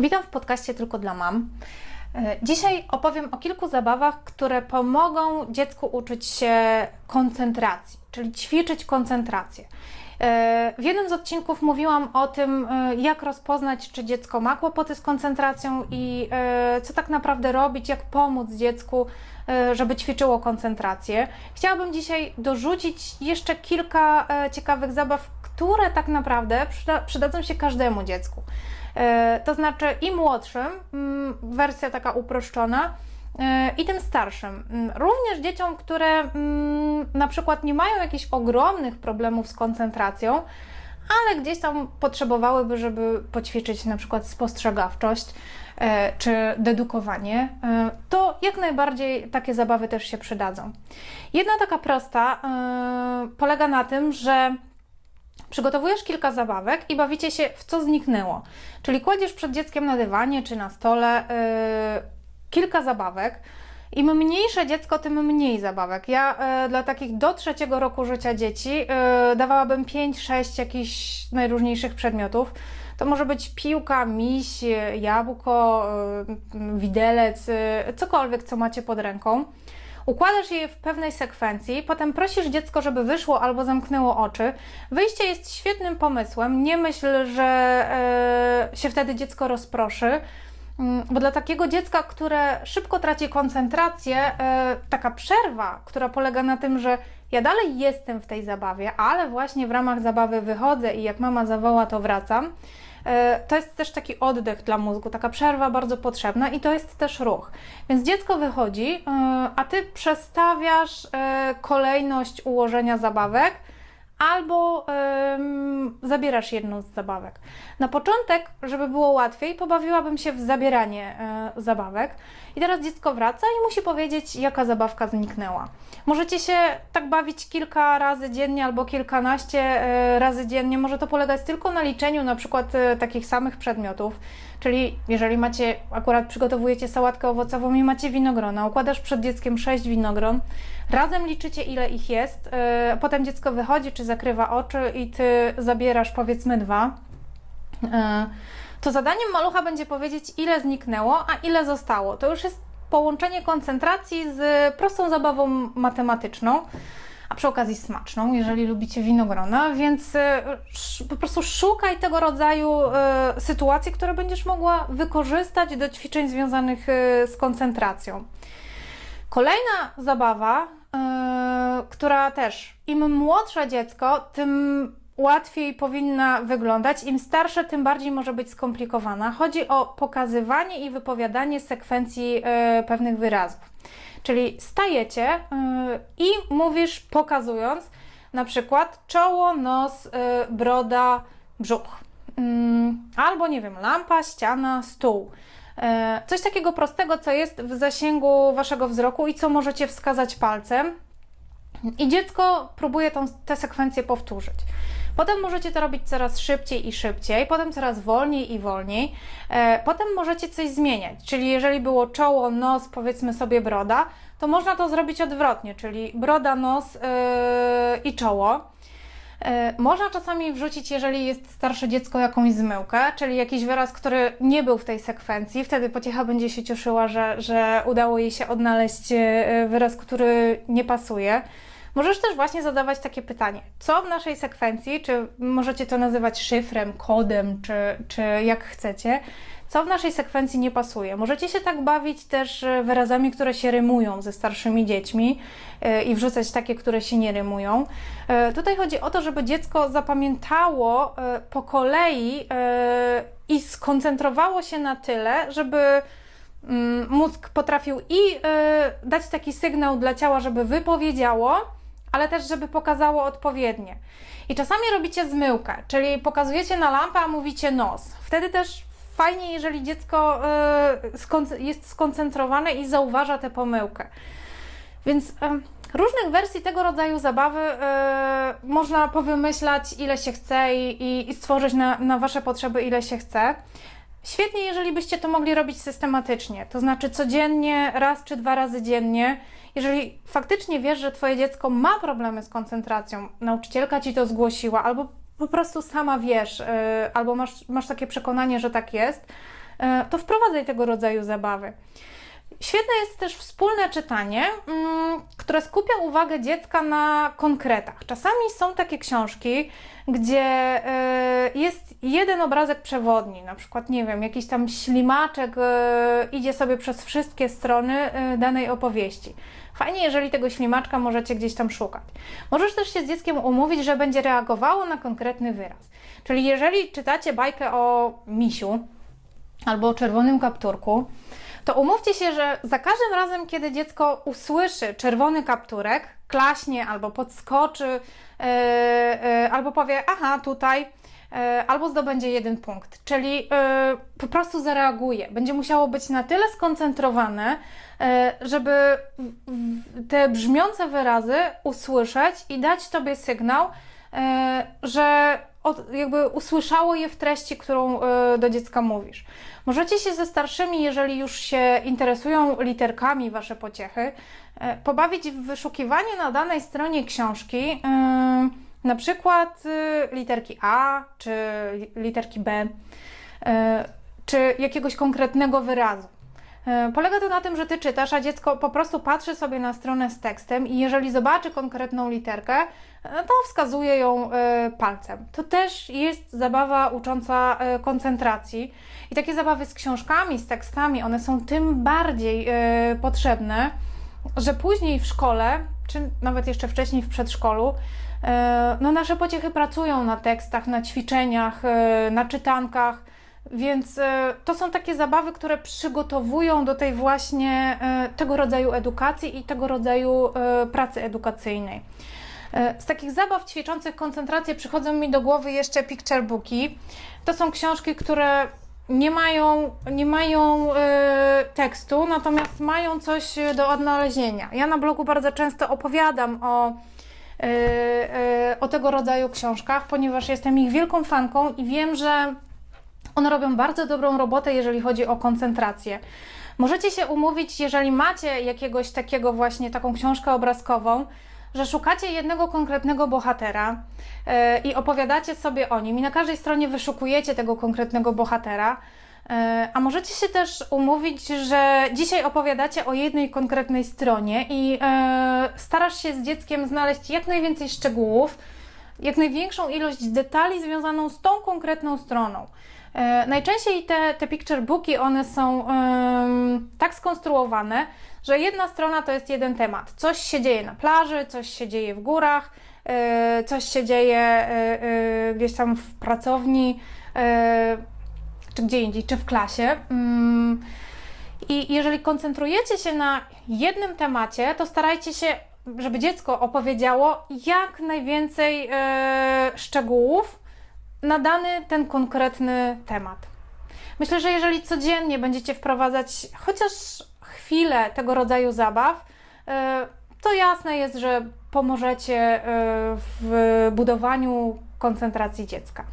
Witam w podcaście Tylko dla Mam. E, Dzisiaj opowiem o kilku zabawach, które pomogą dziecku uczyć się koncentracji, czyli ćwiczyć koncentrację. E, W jednym z odcinków mówiłam o tym, e, jak rozpoznać, czy dziecko ma kłopoty z koncentracją i co tak naprawdę robić, jak pomóc dziecku, żeby ćwiczyło koncentrację. Chciałabym dzisiaj dorzucić jeszcze kilka ciekawych zabaw, które tak naprawdę przyda, przydadzą się każdemu dziecku. E, To znaczy i młodszym, mm, wersja taka uproszczona, e, i tym starszym. Mm, Również dzieciom, które mm, na przykład nie mają jakichś ogromnych problemów z koncentracją, ale gdzieś tam potrzebowałyby, żeby poćwiczyć na przykład spostrzegawczość e, czy dedukowanie, to jak najbardziej takie zabawy też się przydadzą. Jedna taka prosta polega na tym, że Przygotowujesz kilka zabawek i bawicie się w co zniknęło. Czyli kładziesz przed dzieckiem na dywanie czy na stole yy, kilka zabawek. Im mniejsze dziecko, tym mniej zabawek. Ja yy, dla takich do trzeciego roku życia dzieci yy, dawałabym 5-6 jakichś najróżniejszych przedmiotów. To może być piłka, miś, yy, jabłko, yy, widelec, yy, cokolwiek, co macie pod ręką. Układasz je w pewnej sekwencji, potem prosisz dziecko, żeby wyszło albo zamknęło oczy. Wyjście jest świetnym pomysłem. Nie myśl, że e, się wtedy dziecko rozproszy, Mm, bo dla takiego dziecka, które szybko traci koncentrację, e, taka przerwa, która polega na tym, że ja dalej jestem w tej zabawie, ale właśnie w ramach zabawy wychodzę i jak mama zawoła, to wracam. E, To jest też taki oddech dla mózgu, taka przerwa bardzo potrzebna i to jest też ruch. Więc dziecko wychodzi, e, a ty przestawiasz e, kolejność ułożenia zabawek albo em, zabierasz jedną z zabawek. Na początek, żeby było łatwiej, pobawiłabym się w zabieranie e, zabawek. I teraz dziecko wraca i musi powiedzieć, jaka zabawka zniknęła. Możecie się tak bawić kilka razy dziennie albo kilkanaście e, razy dziennie. Może to polegać tylko na liczeniu na przykład e, takich samych przedmiotów. Czyli jeżeli macie, akurat przygotowujecie sałatkę owocową i macie winogrona, układasz przed dzieckiem sześć winogron, razem liczycie ile ich jest, e, potem dziecko wychodzi czy zakrywa oczy i ty zabierasz powiedzmy dwa. E, to zadaniem malucha będzie powiedzieć, ile zniknęło, a ile zostało. To już jest połączenie koncentracji z prostą zabawą matematyczną, a przy okazji smaczną, jeżeli lubicie winogrona, więc e, po prostu szukaj tego rodzaju e, sytuacji, które będziesz mogła wykorzystać do ćwiczeń związanych z koncentracją. Kolejna zabawa, która też im młodsze dziecko, tym łatwiej powinna wyglądać. Im starsze, tym bardziej może być skomplikowana. Chodzi o pokazywanie i wypowiadanie sekwencji e, pewnych wyrazów. Czyli stajecie e, i mówisz pokazując na przykład czoło, nos, broda, brzuch. Mm, Albo nie wiem, lampa, ściana, stół. Coś takiego prostego, co jest w zasięgu waszego wzroku i co możecie wskazać palcem. I dziecko próbuje tą, tę sekwencję powtórzyć. Potem możecie to robić coraz szybciej i szybciej, potem coraz wolniej i wolniej. E, potem możecie coś zmieniać, czyli jeżeli było czoło, nos, powiedzmy sobie broda, to można to zrobić odwrotnie, czyli broda, nos yy, i czoło. E, Można czasami wrzucić, jeżeli jest starsze dziecko, jakąś zmyłkę, czyli jakiś wyraz, który nie był w tej sekwencji. Wtedy pociecha będzie się cieszyła, że, że udało jej się odnaleźć wyraz, który nie pasuje. Możesz też właśnie zadawać takie pytanie, co w naszej sekwencji, czy możecie to nazywać szyfrem, kodem, czy, czy jak chcecie, co w naszej sekwencji nie pasuje. Możecie się tak bawić też e, wyrazami, które się rymują ze starszymi dziećmi e, i wrzucać takie, które się nie rymują. E, Tutaj chodzi o to, żeby dziecko zapamiętało po kolei i skoncentrowało się na tyle, żeby mm, mózg potrafił i dać taki sygnał dla ciała, żeby wypowiedziało, ale też, żeby pokazało odpowiednie. I czasami robicie zmyłkę, czyli pokazujecie na lampę, a mówicie nos. Wtedy też fajnie, jeżeli dziecko e, jest skoncentrowane i zauważa tę pomyłkę. Więc em, różnych wersji tego rodzaju zabawy e, można powymyślać ile się chce i stworzyć na, na Wasze potrzeby ile się chce. Świetnie, jeżeli byście to mogli robić systematycznie, to znaczy codziennie, raz czy dwa razy dziennie. Jeżeli faktycznie wiesz, że Twoje dziecko ma problemy z koncentracją, nauczycielka Ci to zgłosiła, albo po prostu sama wiesz, yy, albo masz, masz takie przekonanie, że tak jest, e, to wprowadzaj tego rodzaju zabawy. Świetne jest też wspólne czytanie, mm, które skupia uwagę dziecka na konkretach. Czasami są takie książki, gdzie e, jest jeden obrazek przewodni, na przykład, nie wiem, jakiś tam ślimaczek e, idzie sobie przez wszystkie strony e, danej opowieści. Fajnie, jeżeli tego ślimaczka możecie gdzieś tam szukać. Możesz też się z dzieckiem umówić, że będzie reagowało na konkretny wyraz. Czyli jeżeli czytacie bajkę o misiu albo o czerwonym kapturku, to umówcie się, że za każdym razem, kiedy dziecko usłyszy czerwony kapturek, klaśnie albo podskoczy, yy, yy, albo powie, aha, tutaj, yy, albo zdobędzie jeden punkt, czyli po prostu zareaguje. Będzie musiało być na tyle skoncentrowane, żeby te brzmiące wyrazy usłyszeć i dać Tobie sygnał, że od, jakby usłyszało je w treści, którą yy, do dziecka mówisz. Możecie się ze starszymi, jeżeli już się interesują literkami Wasze pociechy, e, pobawić w wyszukiwanie na danej stronie książki, ym, na przykład y, literki A czy li- literki B, y, czy jakiegoś konkretnego wyrazu. E, Polega to na tym, że ty czytasz, a dziecko po prostu patrzy sobie na stronę z tekstem i jeżeli zobaczy konkretną literkę, e, to wskazuje ją e, palcem. To też jest zabawa ucząca koncentracji. I takie zabawy z książkami, z tekstami, one są tym bardziej potrzebne, że później w szkole, czy nawet jeszcze wcześniej w przedszkolu, no nasze pociechy pracują na tekstach, na ćwiczeniach, na czytankach. Więc e, to są takie zabawy, które przygotowują do tej właśnie e, tego rodzaju edukacji i tego rodzaju e, pracy edukacyjnej. Z takich zabaw ćwiczących koncentrację przychodzą mi do głowy jeszcze picture booki. To są książki, które nie mają, nie mają tekstu, natomiast mają coś do odnalezienia. Ja na blogu bardzo często opowiadam o, o tego rodzaju książkach, ponieważ jestem ich wielką fanką i wiem, że one robią bardzo dobrą robotę, jeżeli chodzi o koncentrację. Możecie się umówić, jeżeli macie jakiegoś takiego właśnie taką książkę obrazkową, że szukacie jednego konkretnego bohatera e, i opowiadacie sobie o nim i na każdej stronie wyszukujecie tego konkretnego bohatera. E, A możecie się też umówić, że dzisiaj opowiadacie o jednej konkretnej stronie i e, starasz się z dzieckiem znaleźć jak najwięcej szczegółów, jak największą ilość detali związaną z tą konkretną stroną. E, najczęściej te, te picture booki, one są em, tak skonstruowane, że jedna strona to jest jeden temat. Coś się dzieje na plaży, coś się dzieje w górach, e, coś się dzieje e, gdzieś tam w pracowni, e, czy gdzie indziej, czy w klasie. Mm, I jeżeli koncentrujecie się na jednym temacie, to starajcie się, żeby dziecko opowiedziało jak najwięcej szczegółów na dany ten konkretny temat. Myślę, że jeżeli codziennie będziecie wprowadzać chociaż chwilę tego rodzaju zabaw, e, to jasne jest, że pomożecie e, w budowaniu koncentracji dziecka.